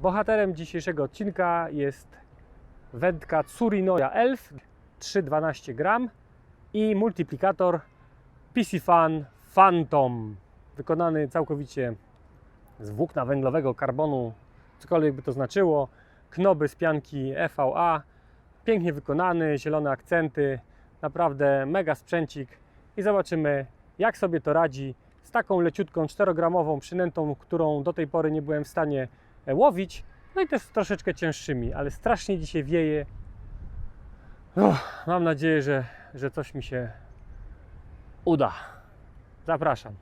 Bohaterem dzisiejszego odcinka jest wędka Tsurinoya Elf 312 gram i multiplikator PC Fan Phantom wykonany całkowicie z włókna węglowego, karbonu, cokolwiek by to znaczyło, knoby z pianki EVA, pięknie wykonany, zielone akcenty, naprawdę mega sprzęcik i zobaczymy jak sobie to radzi z taką leciutką 4-gramową przynętą, którą do tej pory nie byłem w stanie łowić, no i też troszeczkę cięższymi, ale strasznie dzisiaj wieje. Mam nadzieję, że, że coś mi się uda. Zapraszam.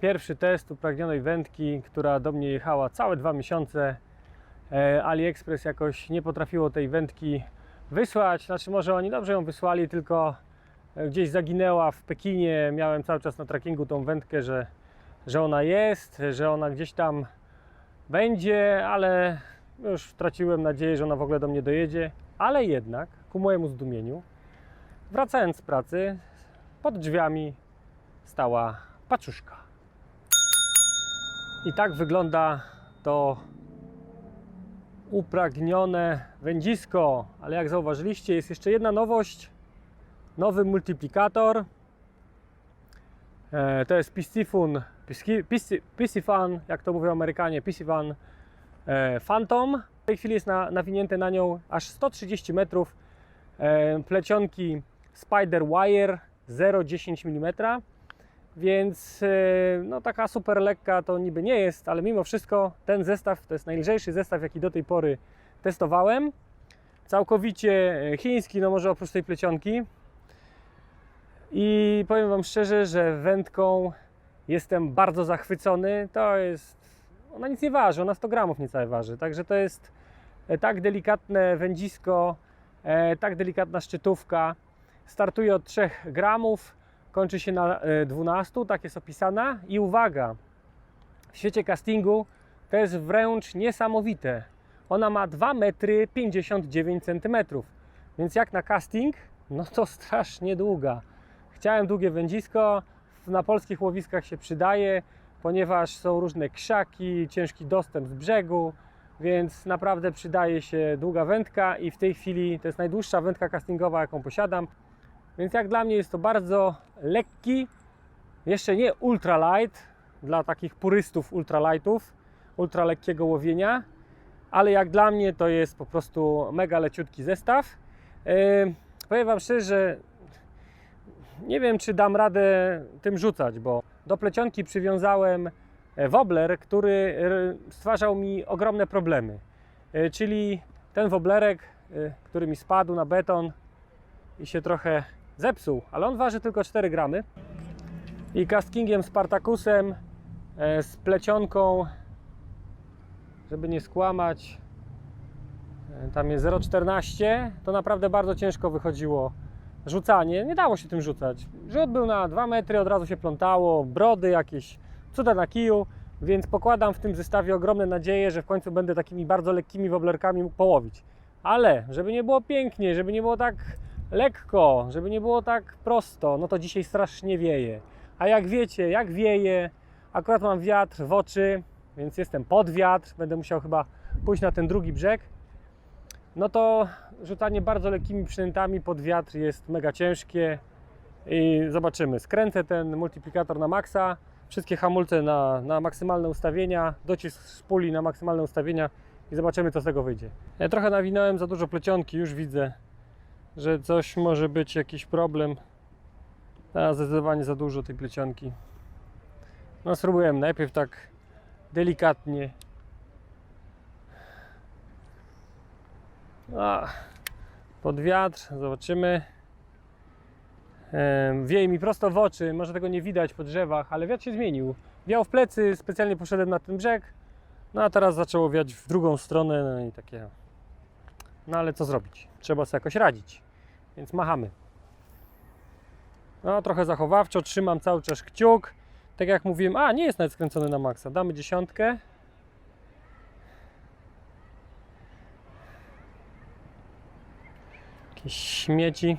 Pierwszy test upragnionej wędki, która do mnie jechała całe dwa miesiące. E, AliExpress jakoś nie potrafiło tej wędki wysłać. Znaczy, może oni dobrze ją wysłali, tylko e, gdzieś zaginęła w Pekinie. Miałem cały czas na trackingu tą wędkę, że, że ona jest, że ona gdzieś tam będzie, ale już traciłem nadzieję, że ona w ogóle do mnie dojedzie. Ale jednak, ku mojemu zdumieniu, wracając z pracy, pod drzwiami stała paczuszka. I tak wygląda to upragnione wędzisko. Ale jak zauważyliście, jest jeszcze jedna nowość. Nowy multiplikator. E, to jest Piscifun, Pisci- Piscifun, jak to mówią Amerykanie, Piscifun e, Phantom. W tej chwili jest na, nawinięte na nią aż 130 metrów e, plecionki Spider Wire 0,10 mm. Więc e, no, taka super lekka to niby nie jest, ale mimo wszystko ten zestaw to jest najlżejszy zestaw, jaki do tej pory testowałem. Całkowicie chiński, no może oprócz tej plecionki. I powiem Wam szczerze, że wędką jestem bardzo zachwycony. To jest. Ona nic nie waży, ona 100 gramów niecałe waży. Także to jest e, tak delikatne wędzisko, e, tak delikatna szczytówka. Startuje od 3 gramów, kończy się na e, 12, tak jest opisana. I uwaga, w świecie castingu to jest wręcz niesamowite. Ona ma 2 metry 59 cm. Więc jak na casting, no to strasznie długa. Chciałem długie wędzisko, na polskich łowiskach się przydaje, ponieważ są różne krzaki, ciężki dostęp z brzegu, więc naprawdę przydaje się długa wędka i w tej chwili to jest najdłuższa wędka castingowa, jaką posiadam. Więc jak dla mnie jest to bardzo lekki, jeszcze nie ultra light, dla takich purystów ultralightów, ultra lekkiego łowienia, ale jak dla mnie to jest po prostu mega leciutki zestaw. Yy, powiem Wam szczerze, nie wiem, czy dam radę tym rzucać, bo do plecionki przywiązałem e, wobbler, który r- stwarzał mi ogromne problemy. E, Czyli ten wobblerek, e, który mi spadł na beton i się trochę zepsuł, ale on waży tylko 4 gramy. I castkingiem Spartacusem e, z plecionką, żeby nie skłamać, e, tam jest 0,14, to naprawdę bardzo ciężko wychodziło rzucanie. Nie dało się tym rzucać. Rzut był na 2 metry, od razu się plątało, brody jakieś, cuda na kiju, więc pokładam w tym zestawie ogromne nadzieje, że w końcu będę takimi bardzo lekkimi woblerkami mógł połowić. Ale, żeby nie było pięknie, żeby nie było tak lekko, żeby nie było tak prosto, no to dzisiaj strasznie wieje. A jak wiecie, jak wieje, akurat mam wiatr w oczy, więc jestem pod wiatr, będę musiał chyba pójść na ten drugi brzeg no to rzucanie bardzo lekkimi przynętami pod wiatr jest mega ciężkie i zobaczymy. Skręcę ten multiplikator na maksa, wszystkie hamulce na, na maksymalne ustawienia, docisk szpuli na maksymalne ustawienia i zobaczymy co z tego wyjdzie. Ja trochę nawinąłem za dużo plecionki, już widzę, że coś może być jakiś problem. A zdecydowanie za dużo tej plecionki. No spróbujemy najpierw tak delikatnie A, pod wiatr, zobaczymy. Wieje mi prosto w oczy, może tego nie widać po drzewach, ale wiatr się zmienił. Wiał w plecy, specjalnie poszedłem na ten brzeg, no a teraz zaczęło wiać w drugą stronę, no i takie. No ale co zrobić? Trzeba sobie jakoś radzić, więc machamy. No trochę zachowawczo, trzymam cały czas kciuk. Tak jak mówiłem, a nie jest nawet skręcony na maksa. Damy dziesiątkę. Jakieś śmieci.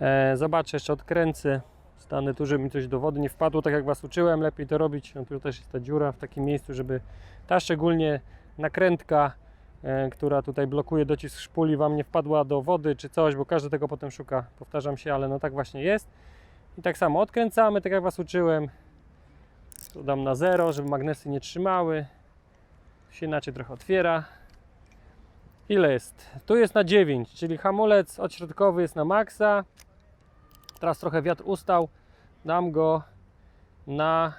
E, zobaczę, jeszcze odkręcę Stanę tu, żeby mi coś do wody nie wpadło, tak jak Was uczyłem, lepiej to robić. No, tu też jest ta dziura w takim miejscu, żeby ta szczególnie nakrętka, e, która tutaj blokuje docisk szpuli, Wam nie wpadła do wody czy coś, bo każdy tego potem szuka. Powtarzam się, ale no tak właśnie jest. I tak samo odkręcamy, tak jak Was uczyłem. Tu dam na zero, żeby magnesy nie trzymały. Tu się inaczej trochę otwiera. Ile jest? Tu jest na 9, czyli hamulec odśrodkowy jest na maksa. Teraz trochę wiatr ustał. Dam go na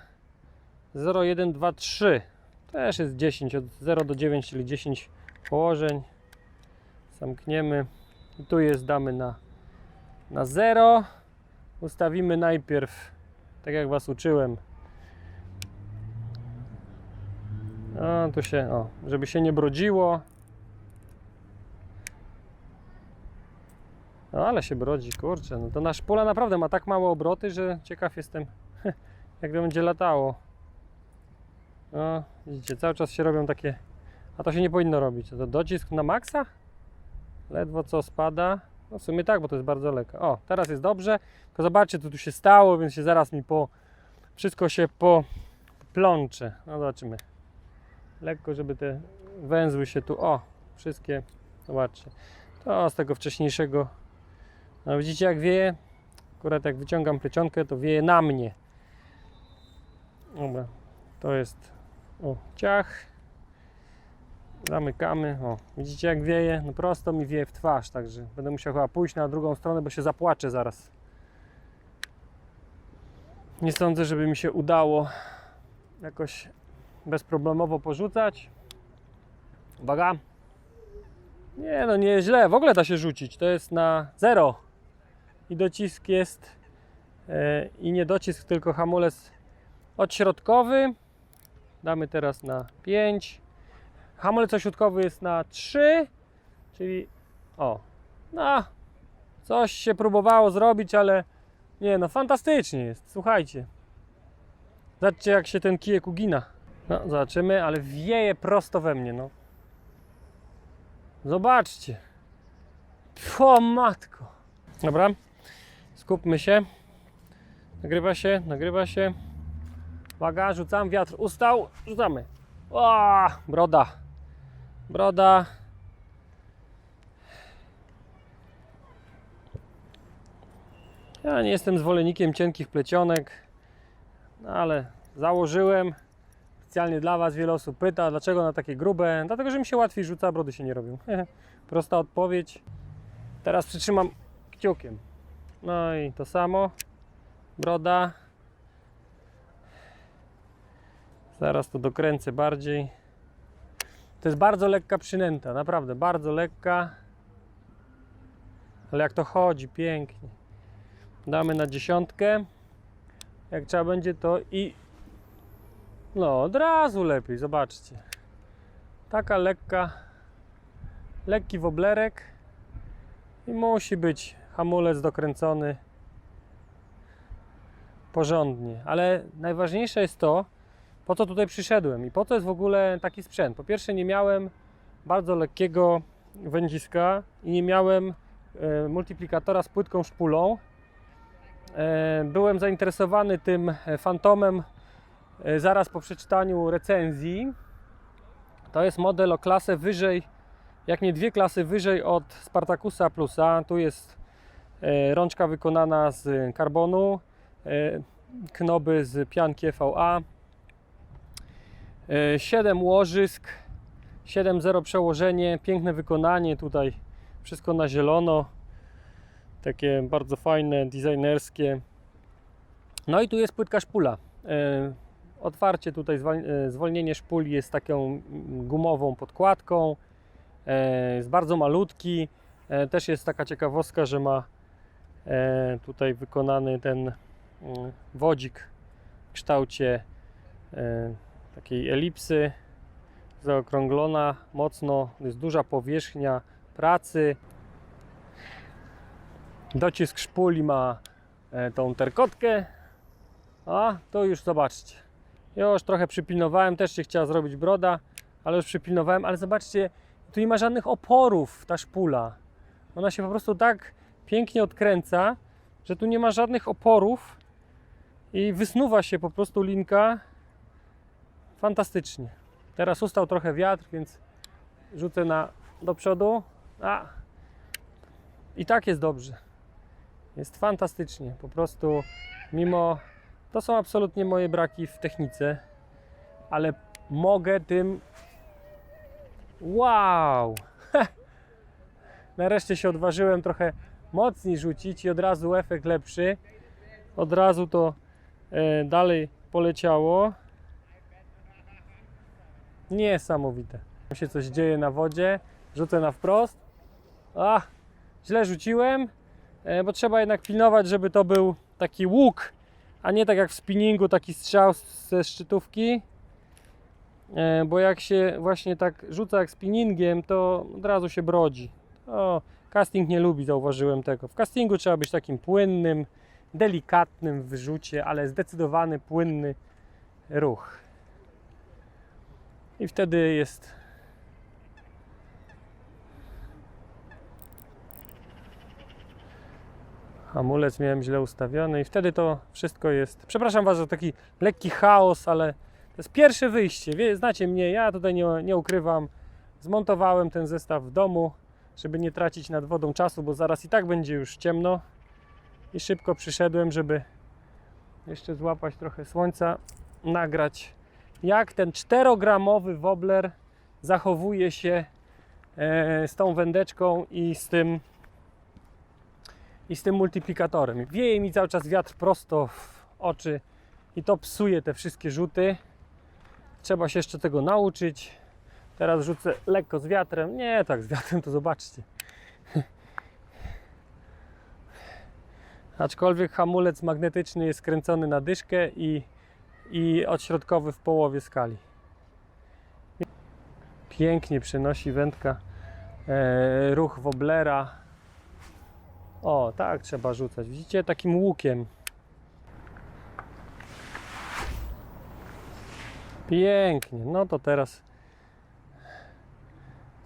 0, 1, 2, 3. Też jest 10, od 0 do 9, czyli 10 położeń. Zamkniemy. I tu jest, damy na, na 0. Ustawimy najpierw, tak jak Was uczyłem. No, tu się, o, żeby się nie brodziło. No ale się brodzi, kurczę. No to nasz pula naprawdę ma tak małe obroty, że ciekaw jestem, jak to będzie latało. No, widzicie, cały czas się robią takie. A to się nie powinno robić. To docisk na maksa? Ledwo co spada. No w sumie tak, bo to jest bardzo lekko. O, teraz jest dobrze. Tylko zobaczcie, co tu się stało, więc się zaraz mi po. Wszystko się po plącze. No zobaczymy. Lekko, żeby te węzły się tu. O, wszystkie. Zobaczcie. To z tego wcześniejszego no widzicie jak wieje? Akurat jak wyciągam plecionkę, to wieje na mnie. Dobra, to jest o, ciach. Zamykamy. O, widzicie jak wieje? No prosto mi wieje w twarz, także będę musiał chyba pójść na drugą stronę, bo się zapłaczę zaraz. Nie sądzę, żeby mi się udało jakoś bezproblemowo porzucać. Uwaga. Nie no, nie źle. W ogóle da się rzucić. To jest na zero. I docisk jest e, i nie docisk, tylko hamulec odśrodkowy. Damy teraz na 5. Hamulec ośrodkowy jest na 3, czyli o, no, coś się próbowało zrobić, ale nie no, fantastycznie jest. Słuchajcie. Zobaczcie, jak się ten kijek ugina. No, zobaczymy, ale wieje prosto we mnie, no. Zobaczcie. O matko. Dobra. Skupmy się. Nagrywa się, nagrywa się. Uwaga, rzucam, wiatr ustał. Rzucamy. O, broda. Broda. Ja nie jestem zwolennikiem cienkich plecionek, no ale założyłem. Specjalnie dla Was wiele osób pyta, dlaczego na takie grube. Dlatego, że mi się łatwiej rzuca, brody się nie robią. Prosta odpowiedź. Teraz przytrzymam kciukiem. No i to samo. Broda. Zaraz to dokręcę bardziej. To jest bardzo lekka przynęta, naprawdę bardzo lekka. Ale jak to chodzi, pięknie. Damy na dziesiątkę. Jak trzeba będzie to i no, od razu lepiej, zobaczcie. Taka lekka, lekki woblerek i musi być hamulec dokręcony porządnie. Ale najważniejsze jest to, po co tutaj przyszedłem i po co jest w ogóle taki sprzęt. Po pierwsze, nie miałem bardzo lekkiego wędziska i nie miałem e, multiplikatora z płytką szpulą. E, byłem zainteresowany tym fantomem e, zaraz po przeczytaniu recenzji. To jest model o klasę wyżej, jak nie dwie klasy wyżej od Spartakusa Plusa. Tu jest rączka wykonana z karbonu, e, knoby z pianki EVA, 7 łożysk, 7.0 przełożenie, piękne wykonanie tutaj, wszystko na zielono, takie bardzo fajne, designerskie. No i tu jest płytka szpula. E, Otwarcie tutaj, e, zwolnienie szpuli jest taką gumową podkładką. E, Jest bardzo malutki. E, Też jest taka ciekawostka, że ma e, tutaj wykonany ten mm, wodzik w kształcie e, takiej elipsy zaokrąglona mocno, jest duża powierzchnia pracy. Docisk szpuli ma e, tą terkotkę. A, to już zobaczcie. Już trochę przypilnowałem, też się chciała zrobić broda, ale już przypilnowałem, ale zobaczcie, tu nie ma żadnych oporów ta szpula. Ona się po prostu tak pięknie odkręca, że tu nie ma żadnych oporów i wysnuwa się po prostu linka fantastycznie. Teraz ustał trochę wiatr, więc rzucę na, do przodu. A, I tak jest dobrze. Jest fantastycznie. Po prostu, mimo to są absolutnie moje braki w technice, ale mogę tym. Wow! Nareszcie się odważyłem trochę mocniej rzucić i od razu efekt lepszy. Od razu to e, dalej poleciało. Niesamowite. Tam się coś dzieje na wodzie. Rzucę na wprost. A, źle rzuciłem, e, bo trzeba jednak pilnować, żeby to był taki łuk, a nie tak jak w spinningu, taki strzał ze szczytówki. E, Bo jak się właśnie tak rzuca jak spinningiem, to od razu się brodzi. Casting nie lubi, zauważyłem tego. W castingu trzeba być takim płynnym, delikatnym w wyrzucie, ale zdecydowany, płynny ruch. I wtedy jest. Hamulec miałem źle ustawiony i wtedy to wszystko jest. Przepraszam Was za taki lekki chaos, ale to jest pierwsze wyjście. Wie, znacie mnie, ja tutaj nie, nie ukrywam. Zmontowałem ten zestaw w domu, żeby nie tracić nad wodą czasu, bo zaraz i tak będzie już ciemno. I szybko przyszedłem, żeby jeszcze złapać trochę słońca, nagrać jak ten 4-gramowy wobbler zachowuje się e, z tą wędeczką i z tym i z tym multiplikatorem. Wieje mi cały czas wiatr prosto w oczy i to psuje te wszystkie rzuty. Trzeba się jeszcze tego nauczyć. Teraz rzucę lekko z wiatrem. Nie, tak z wiatrem to zobaczcie. Aczkolwiek hamulec magnetyczny jest skręcony na dyszkę i, i odśrodkowy w połowie skali. Pięknie przenosi wędka e, ruch woblera. O, tak trzeba rzucać. Widzicie, takim łukiem. Pięknie. No to teraz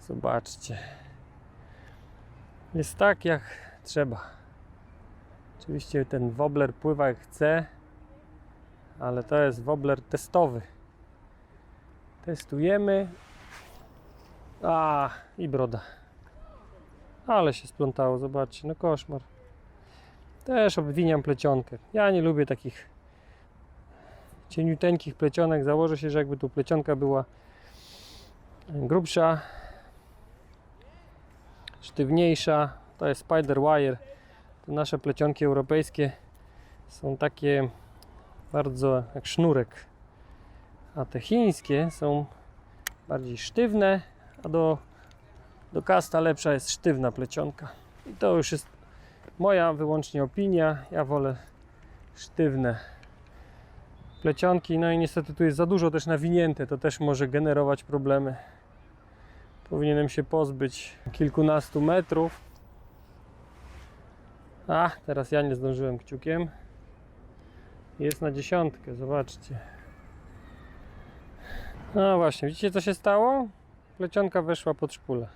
zobaczcie. Jest tak jak trzeba. Oczywiście ten wobbler pływa jak chce, ale to jest wobbler testowy. Testujemy. A, i broda. Ale się splątało, zobaczcie, no koszmar. Też obwiniam plecionkę. Ja nie lubię takich cieniuteńkich plecionek. Założę się, że jakby tu plecionka była grubsza, sztywniejsza, to jest spider wire. Te nasze plecionki europejskie są takie bardzo jak sznurek, a te chińskie są bardziej sztywne, a do do kasta lepsza jest sztywna plecionka. I to już jest moja wyłącznie opinia. Ja wolę sztywne plecionki. No i niestety tu jest za dużo też nawinięte. To też może generować problemy. Powinienem się pozbyć kilkunastu metrów. A, teraz ja nie zdążyłem kciukiem. Jest na dziesiątkę, zobaczcie. No właśnie, widzicie co się stało? Plecionka weszła pod szpulę.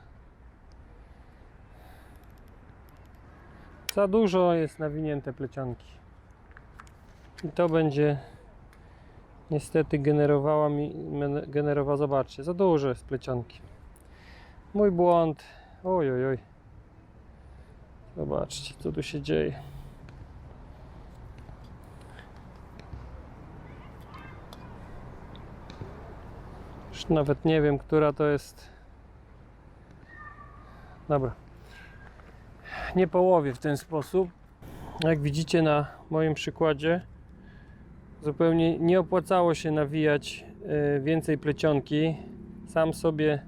Za dużo jest nawinięte plecionki. I to będzie niestety generowała mi, men- generowa, zobaczcie, za dużo jest plecionki. Mój błąd. Oj, oj, oj. Zobaczcie, co tu się dzieje. Już nawet nie wiem, która to jest. Dobra nie połowię w ten sposób. Jak widzicie na moim przykładzie, zupełnie nie opłacało się nawijać e, więcej plecionki. Sam sobie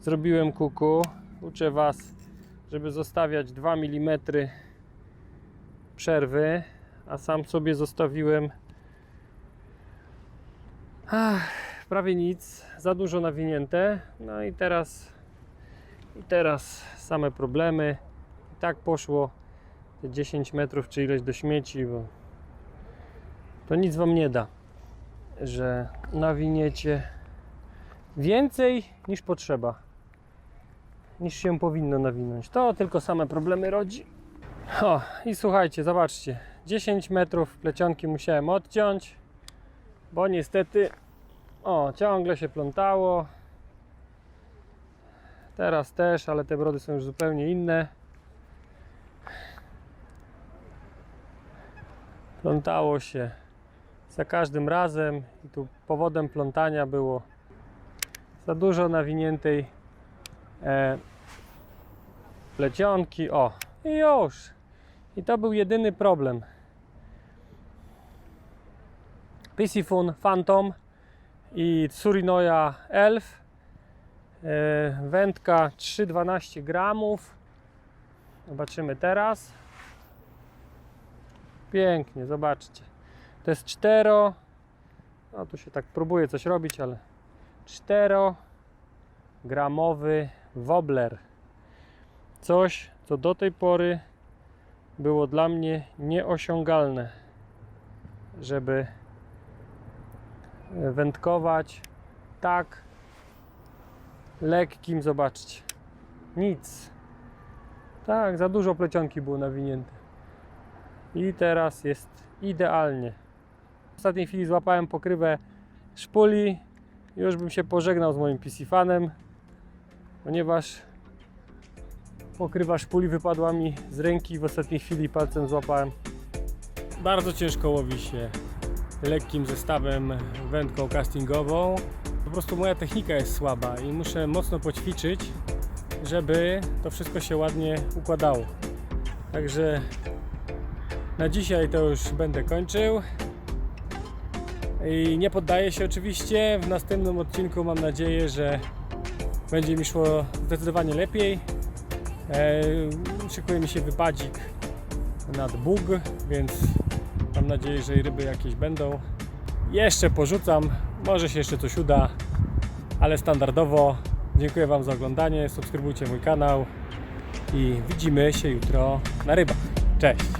zrobiłem kuku. Uczę Was, żeby zostawiać 2 mm przerwy, a sam sobie zostawiłem ach, prawie nic, za dużo nawinięte. No i teraz i teraz same problemy tak poszło te 10 metrów czy ileś do śmieci, bo to nic wam nie da, że nawiniecie więcej niż potrzeba, niż się powinno nawinąć. To tylko same problemy rodzi. O, i słuchajcie, zobaczcie, 10 metrów plecionki musiałem odciąć, bo niestety o, ciągle się plątało. Teraz też, ale te brody są już zupełnie inne. Plątało się za każdym razem i tu powodem plątania było za dużo nawiniętej e, plecionki. O, i już. I to był jedyny problem. Pisifun Phantom i Tsurinoya Elf. E, wędka 3,12 gramów. Zobaczymy teraz. Pięknie, zobaczcie. To jest 4. No tu się tak próbuje coś robić, ale 4 gramowy wobbler. Coś, co do tej pory było dla mnie nieosiągalne, żeby e, wędkować tak lekkim, zobaczcie. Nic. Tak, za dużo plecionki było nawinięte. I teraz jest idealnie. W ostatniej chwili złapałem pokrywę szpuli. Już bym się pożegnał z moim PC fanem, ponieważ pokrywa szpuli wypadła mi z ręki w ostatniej chwili palcem złapałem. Bardzo ciężko łowi się lekkim zestawem wędką castingową. Po prostu moja technika jest słaba i muszę mocno poćwiczyć, żeby to wszystko się ładnie układało. Także na dzisiaj to już będę kończył. I nie poddaję się oczywiście. W następnym odcinku mam nadzieję, że będzie mi szło zdecydowanie lepiej. E, szykuje mi się wypadzik nad Bóg, więc mam nadzieję, że ryby jakieś będą. Jeszcze porzucam, może się jeszcze coś uda, ale standardowo dziękuję Wam za oglądanie, subskrybujcie mój kanał i widzimy się jutro na rybach. Cześć!